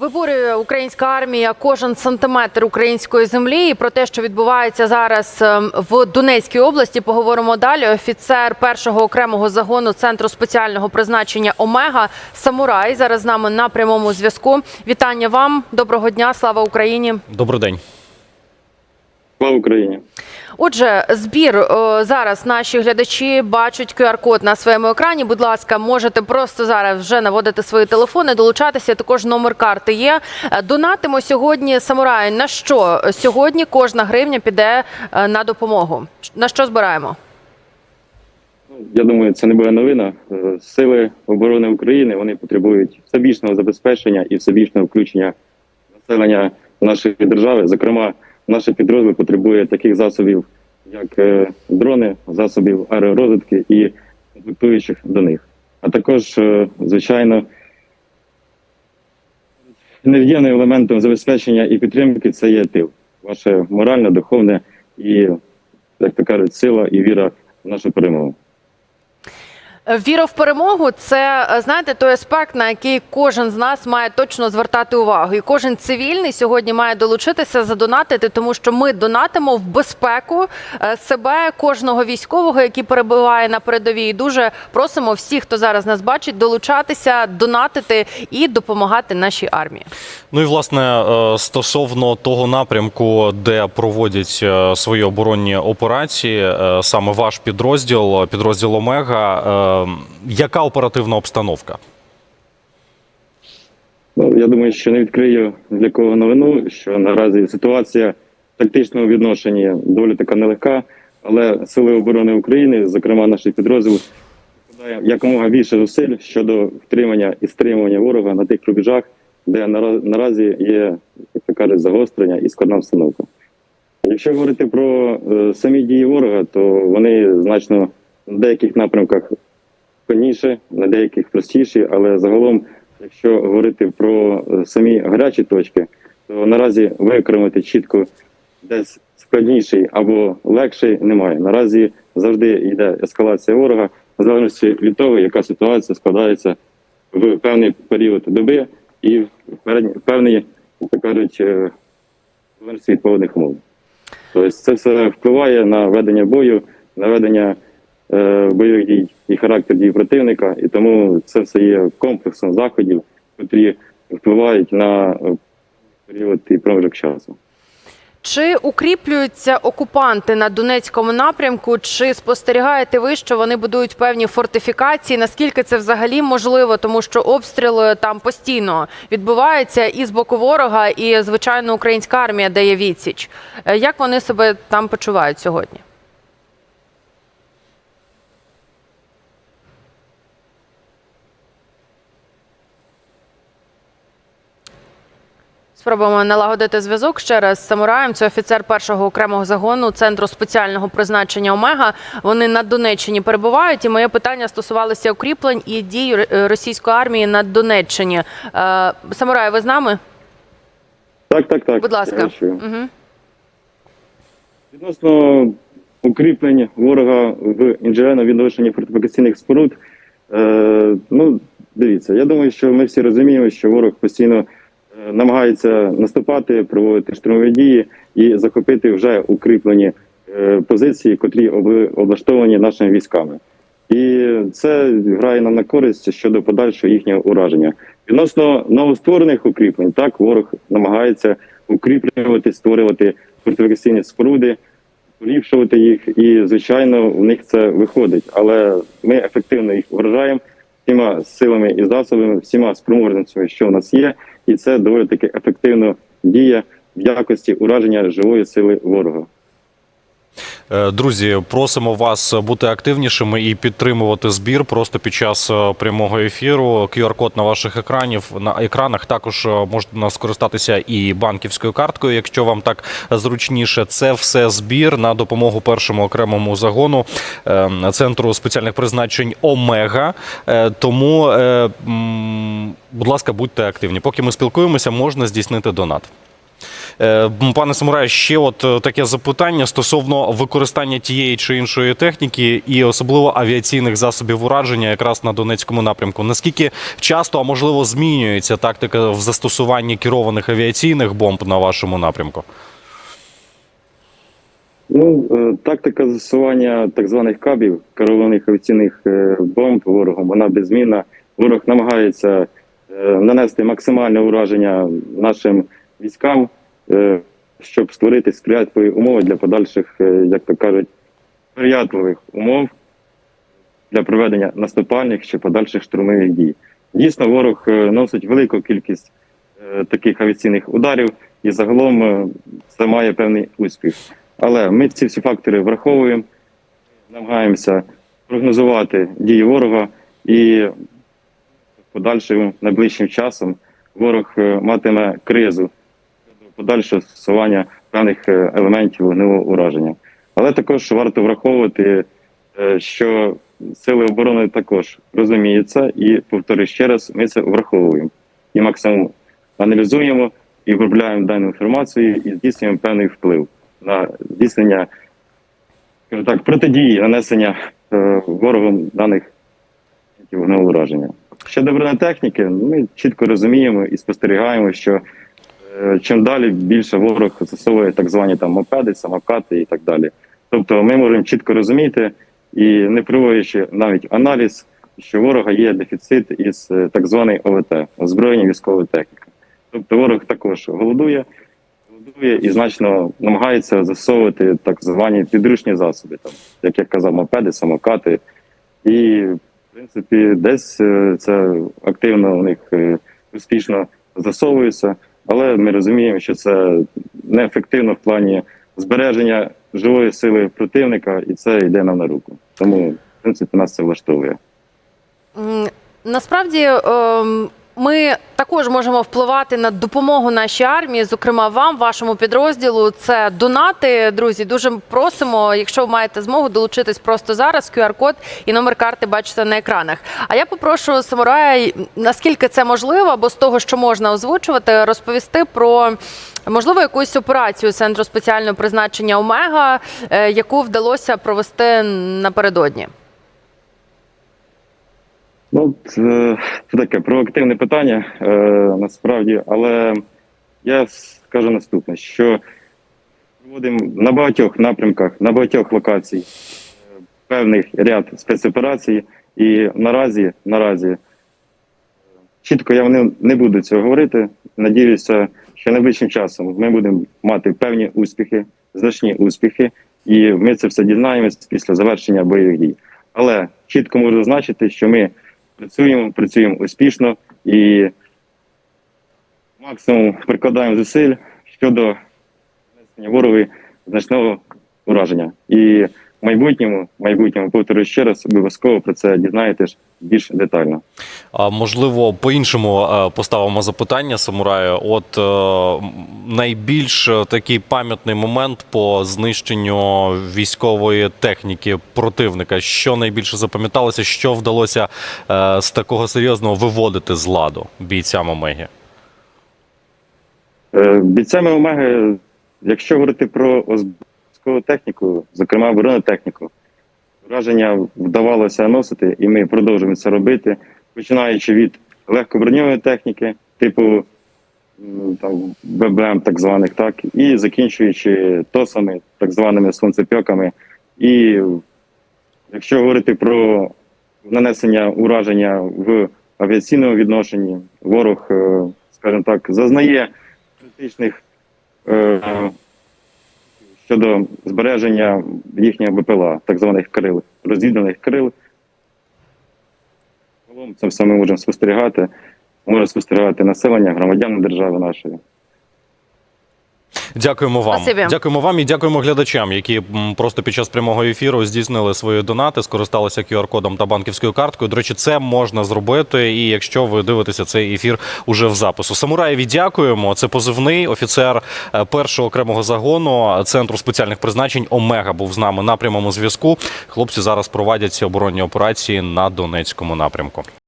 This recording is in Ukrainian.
Виборює українська армія кожен сантиметр української землі. І про те, що відбувається зараз ем, в Донецькій області, поговоримо далі. Офіцер першого окремого загону центру спеціального призначення Омега Самурай зараз з нами на прямому зв'язку. Вітання вам, доброго дня, слава Україні. Добрий день. Слава Україні! Отже, збір зараз наші глядачі бачать QR-код на своєму екрані. Будь ласка, можете просто зараз вже наводити свої телефони, долучатися. Також номер карти є. Е, Донатимо сьогодні самурай. На що сьогодні кожна гривня піде е, на допомогу? На що збираємо? Ну, Я думаю, це не буде новина. Е, Сили оборони України вони потребують всебічного забезпечення і всебічного включення населення нашої держави. Зокрема, наші підрозділ потребує таких засобів, як е, дрони, засобів аеророзвитки і комплектуючих до них. А також, е, звичайно, невід'ємним елементом забезпечення і підтримки це є тил. Ваше моральне, духовне і, як то кажуть, сила і віра в нашу перемогу. Е, Віра в перемогу це е, знаєте той аспект, на який кожен з нас має точно звертати увагу, і кожен цивільний сьогодні має долучитися задонатити, тому що ми донатимо в безпеку е, себе, кожного військового, який перебуває на передовій. Дуже просимо всіх, хто зараз нас бачить, долучатися, донатити і допомагати нашій армії. Ну і власне стосовно того напрямку, де проводять свої оборонні операції, саме ваш підрозділ, підрозділ Омега. Е, Яка оперативна обстановка? Ну, я думаю, що не відкрию для кого новину, що наразі ситуація в тактичному відношенні доволі така нелегка, але Сили оборони України, зокрема наш підрозділ, вкладає якомога більше зусиль щодо втримання і стримування ворога на тих рубежах, де наразі є, як то кажуть, загострення і складна обстановка. Якщо говорити про е, самі дії ворога, то вони значно на деяких напрямках складніше, на деяких простіші, але загалом Якщо говорити про е, самі гарячі точки, то наразі виокремити чітко десь складніший або легший немає. Наразі завжди йде ескалація ворога, в залежності від того, яка ситуація складається в певний період доби і в певний, як кажуть, е, від погодних умов. Тобто це все впливає на ведення бою, на ведення бойових дій і характер дій противника, і тому це все є комплексом заходів, які впливають на е, період і проміжок часу. Чи укріплюються окупанти на Донецькому напрямку? Чи спостерігаєте ви, що вони будують певні фортифікації? Наскільки це взагалі можливо, тому що обстріли там постійно відбуваються і з боку ворога, і звичайно українська армія дає відсіч. Е, Як вони себе там почувають сьогодні? Спробуємо налагодити зв'язок ще раз з самураєм. Це офіцер першого окремого загону центру спеціального призначення Омега. Вони на Донеччині перебувають. І моє питання стосувалося укріплень і дій російської армії на Донеччині. Е, Самурай, ви з нами? Так, так, так. Будь ласка. я. Угу. Відносно укріплень ворога в інженерно відношенні фортифікаційних споруд. Е, ну, дивіться, я думаю, що ми всі розуміємо, що ворог постійно е, намагається наступати, проводити штурмові дії і захопити вже укріплені е, позиції, котрі облаштовані нашими військами. І це грає нам на користь щодо подальшого їхнього ураження. Відносно новостворених укріплень, так ворог намагається укріплювати, створювати фортифікаційні споруди, поліпшувати їх, і звичайно, у них це виходить. Але ми ефективно їх вражаємо всіма силами і засобами, всіма спроможницями, що в нас є, і це доволі таки ефективно діє в якості ураження живої сили ворога. Е, Друзі, просимо вас бути активнішими і підтримувати збір просто під час е, прямого ефіру. QR-код на ваших екранів на екранах також е, можна скористатися і банківською карткою, якщо вам так зручніше. Це все збір на допомогу першому окремому загону е, центру спеціальних призначень Омега. Тому, будь ласка, будьте активні. Поки ми спілкуємося, можна здійснити донат. Е, Пане Самурай, ще от е, таке запитання стосовно використання тієї чи іншої техніки, і особливо авіаційних засобів ураження, якраз на Донецькому напрямку. Наскільки часто, а можливо, змінюється тактика в застосуванні керованих авіаційних бомб на вашому напрямку? Ну, е, тактика застосування так званих кабів, керованих авіаційних бомб ворогом, вона беззмінна. Ворог намагається нанести максимальне ураження нашим військам, щоб створити сприятливі умови для подальших, е, як то кажуть, сприятливих умов для проведення наступальних чи подальших штурмових дій. Дійсно, ворог е, носить велику кількість е, таких авіаційних ударів, і загалом е, це має певний успіх. Але ми ці всі фактори враховуємо, намагаємося прогнозувати дії ворога, і подальшим найближчим часом ворог е, матиме кризу щодо подальшого застосування певних е, елементів вогневого ураження. Але також варто враховувати, е, що сили оборони також розуміють це, і повторюю ще раз, ми це враховуємо і максимум аналізуємо і обробляємо дану інформацію і здійснюємо певний вплив на здійснення так, протидії нанесення е, ворогом даних вогневого ураження. Щодо бронетехніки, ми чітко розуміємо і спостерігаємо, що чим далі більше ворог застосовує так звані там мопеди, самокати і так далі. Тобто ми можемо чітко розуміти і не проводячи навіть аналіз, що ворога є дефіцит із е, так званої ОВТ озброєння військової техніки. Тобто ворог також голодує, голодує і значно намагається засовувати так звані підручні засоби, там, як я казав, мопеди, самокати. І, в принципі, десь е, це активно у них е, успішно засовується, але ми розуміємо, що це неефективно в плані збереження живої сили противника, і це йде нам на руку. Тому, в принципі, нас це влаштовує. Насправді ем, ми також можемо впливати на допомогу нашій армії, зокрема вам, вашому підрозділу. Це донати. Друзі, дуже просимо. Якщо ви маєте змогу долучитись просто зараз, QR-код і номер карти бачите на екранах. А я попрошу самурая, наскільки це можливо, або з того, що можна озвучувати, розповісти про можливо якусь операцію центру спеціального призначення Омега, е, яку вдалося провести напередодні. Ну, це, це таке провокативне питання е, насправді, але я скажу наступне: що проводимо на багатьох напрямках, на багатьох локацій е, певний ряд спецоперацій, і наразі, наразі е, чітко я не, не буду цього говорити. Надіюся, що найближчим часом ми будемо мати певні успіхи, значні успіхи, і ми це все дізнаємось після завершення бойових дій. Але чітко можу зазначити, що ми працюємо, працюємо успішно і максимум прикладаємо зусиль щодо нанесення вороги значного ураження. І в майбутньому, в майбутньому, повторюю ще раз, обов'язково про це дізнаєтесь більш детально. А можливо, по-іншому е, поставимо запитання самураю. От е, найбільш такий пам'ятний момент по знищенню військової техніки противника. Що найбільше запам'яталося, що вдалося е, з такого серйозного виводити з ладу бійцям Омегі? Е, Бійцями Омеги, якщо говорити про військову техніку, зокрема бронетехніку, враження вдавалося носити, і ми продовжуємо це робити, починаючи від легкоброньової техніки, типу там, ББМ, так званих, так, і закінчуючи тосами, так званими сонцепьоками. І якщо говорити про нанесення ураження в авіаційному відношенні, ворог, е, скажімо так, зазнає критичних е, щодо збереження їхнього БПЛА, так званих крил, розвідданих крил. Це все ми можемо спостерігати. Може спостерігати населення, громадян держави нашої. Дякуємо вам. Спасибі. Дякуємо вам і дякуємо глядачам, які просто під час прямого ефіру здійснили свої донати, скористалися QR-кодом та банківською карткою. До речі, це можна зробити. І якщо ви дивитеся цей ефір уже в запису. Самураєві дякуємо. Це позивний офіцер е, першого окремого загону центру спеціальних призначень Омега був з нами на прямому зв'язку. Хлопці зараз проводять оборонні операції на Донецькому напрямку.